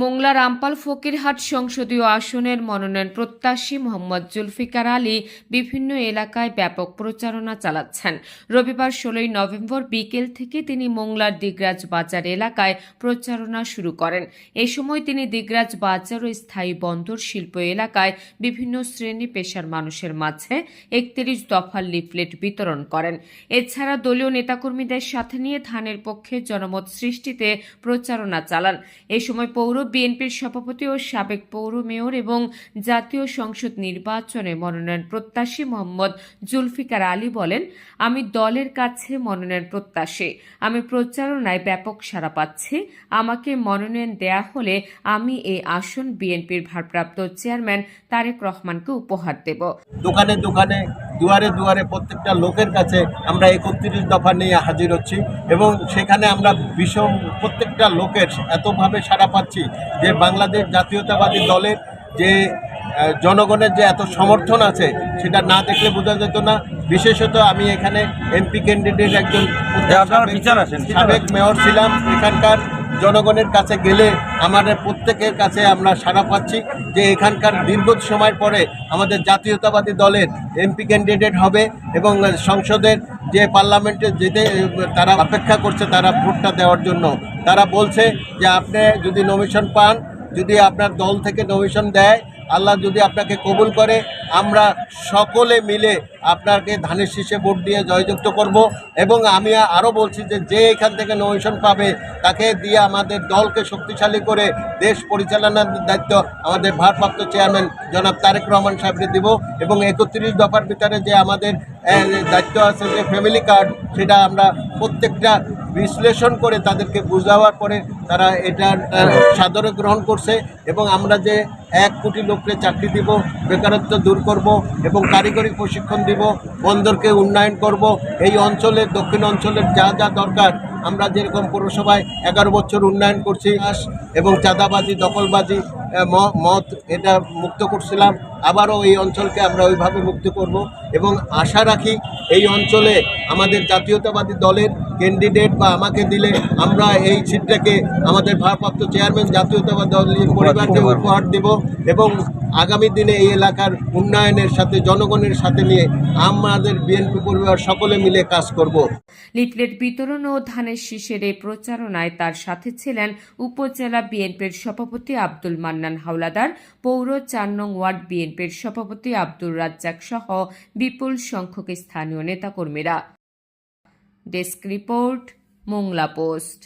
মোংলা রামপাল ফকিরহাট সংসদীয় আসনের মনোনয়ন প্রত্যাশী মোহাম্মদ জুলফিকার আলী বিভিন্ন এলাকায় ব্যাপক প্রচারণা চালাচ্ছেন। রবিবার ষোলোই নভেম্বর বিকেল থেকে তিনি মোংলার দিগরাজ বাজার এলাকায় প্রচারণা শুরু করেন। এ সময় তিনি দিগরাজ বাজার ও স্থায়ী বন্দর শিল্প এলাকায় বিভিন্ন শ্রেণি পেশার মানুষের মাঝে একত্রিশ দফার লিফলেট বিতরণ করেন। এছাড়া দলীয় নেতাকর্মীদের সাথে নিয়ে ধানের পক্ষে জনমত সৃষ্টিতে প্রচারণা চালান। এ সময় পৌর বিএনপির সভাপতি ও সাবেক পৌর মেয়র এবং জাতীয় সংসদ নির্বাচনে মনোনয়ন প্রত্যাশী মোহাম্মদ জুলফিকার আলী বলেন, আমি দলের কাছে মনোনয়ন প্রত্যাশী। আমি প্রচারণায় ব্যাপক সাড়া পাচ্ছি। আমাকে মনোনয়ন দেয়া হলে আমি এই আসন বিএনপির ভারপ্রাপ্ত চেয়ারম্যান তারেক রহমানকে উপহার দেব। দোকানে দোকানে দুয়ারে দুয়ারে প্রত্যেকটা লোকের কাছে আমরা একত্রিশ দফা নিয়ে হাজির হচ্ছি এবং সেখানে আমরা বিষম প্রত্যেকটা লোকের এতভাবে সাড়া পাচ্ছি যে বাংলাদেশ জাতীয়তাবাদী দলের যে জনগণের যে এত সমর্থন আছে সেটা না দেখলে বোঝা যেত না। বিশেষত আমি এখানে এমপি ক্যান্ডিডেট একজন বিচার আছেন, সাবেক মেয়র ছিলাম এখানকার। জনগণের কাছে গেলে আমাদের প্রত্যেকের কাছে আমরা সাড়া পাচ্ছি যে এখানকার দীর্ঘ সময়ের পরে আমাদের জাতীয়তাবাদী দলের এমপি ক্যান্ডিডেট হবে এবং সংসদের যে পার্লামেন্টে যেতে, তারা অপেক্ষা করছে তারা ভোটটা দেওয়ার জন্য। তারা বলছে যে আপনি যদি নমিশন পান, যদি আপনার দল থেকে নমিশন দেয় আল্লাহ যদি আপনাকে কবুল করে, আমরা সকলে মিলে আপনাকে ধানের শীষে ভোট দিয়ে জয়যুক্ত করব এবং আমি আরও বলছি যে যে এখান থেকে নমিশন পাবে, তাকে দিয়ে আমাদের দলকে শক্তিশালী করে দেশ পরিচালনার দায়িত্ব আমাদের ভারপ্রাপ্ত চেয়ারম্যান জনাব তারেক রহমান সাহেবকে দিব এবং একত্রিশ দফার ভিতরে যে আমাদের দায়িত্ব আছে যে ফ্যামিলি কার্ড সেটা আমরা প্রত্যেকটা বিশ্লেষণ করে তাদেরকে বুঝাবার পরে তারা এটা সাদরে গ্রহণ করছে এবং আমরা যে এক কোটি লোককে চাকরি দিব বেকারত্ব দূর করব এবং কারিগরি প্রশিক্ষণ দিব বন্দরকে উন্নয়ন করব এই অঞ্চলের দক্ষিণ অঞ্চলের যা যা দরকার আমরা যেরকম পৌরসভায় এগারো বছর উন্নয়ন করছি এবং চাঁদাবাজি দখলবাজি আহ, ম- মদ এটা মুক্ত করছিলাম। আবারও এই অঞ্চলকে আমরা ওইভাবে মুক্ত করব এবং আশা রাখি এই অঞ্চলে আমাদের জাতীয়তাবাদী দলের ক্যান্ডিডেট বা আমাকে দিলে আমরা এই সিটটাকে আমাদের ভারপ্রাপ্ত চেয়ারম্যান জাতীয়তাবাদী দলের পরিবারকে উপহার দেব এবং আগামী দিনে এই এলাকার উন্নয়নের সাথে জনগণের সাথে নিয়ে আমাদের বিএনপি পরিবার সকলে মিলে কাজ করব। লিটলেট বিতরণ ও ধানের শীষের এই প্রচারণায় তার সাথে ছিলেন উপজেলা বিএনপির সভাপতি আব্দুল মান্নান হাওলাদার পৌর চার নং ওয়ার্ড বিএনপির সভাপতি আব্দুর রাজ্জাক সহ বিপুল সংখ্যক স্থানীয় নেতাকর্মীরা। Desk report Mongla post.